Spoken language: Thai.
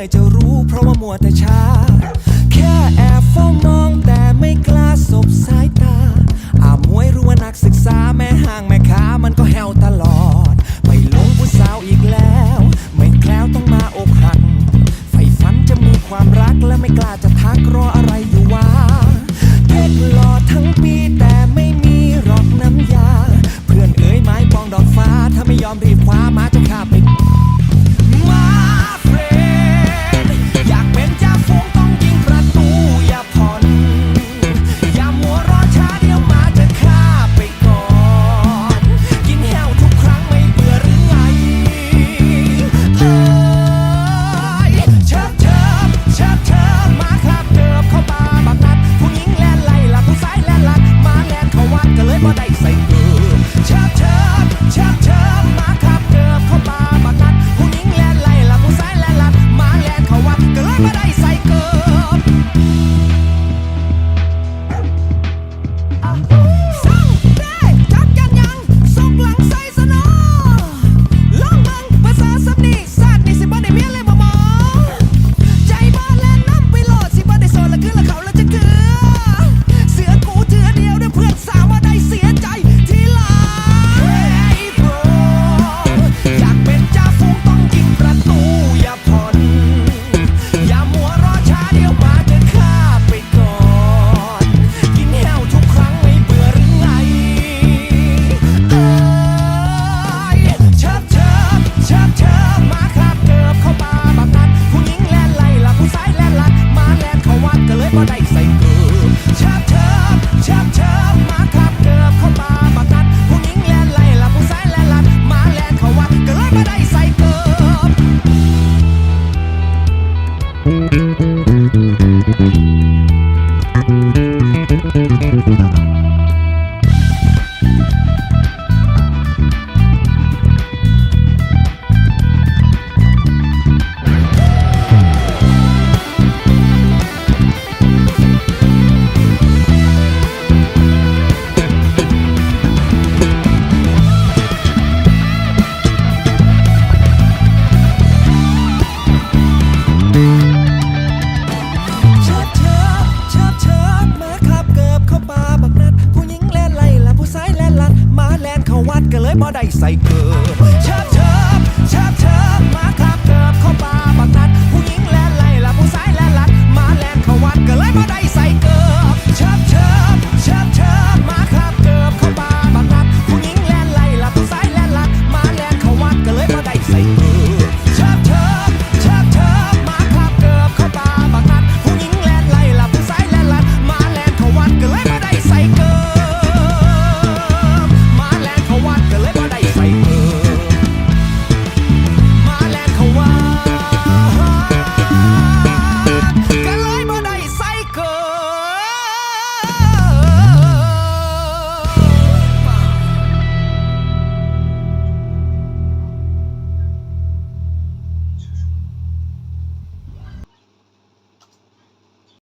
อยจะรู้เพราะว่ามัวแต่ใช้ บ่ได้ใส่เกลือเชิบเชิบเชิบเชิบมาขับเกือบเข้ามาบักกัดผู้หญิงแลนไล่ละผู้ชายแลนลัดมาแลนเขาวัดก็เลยบ่ได้ใส่เกลือ Thank you. วัดกันเลยบ่ได้ใส่เกิดเชอบเธอชอบเธอมาครับ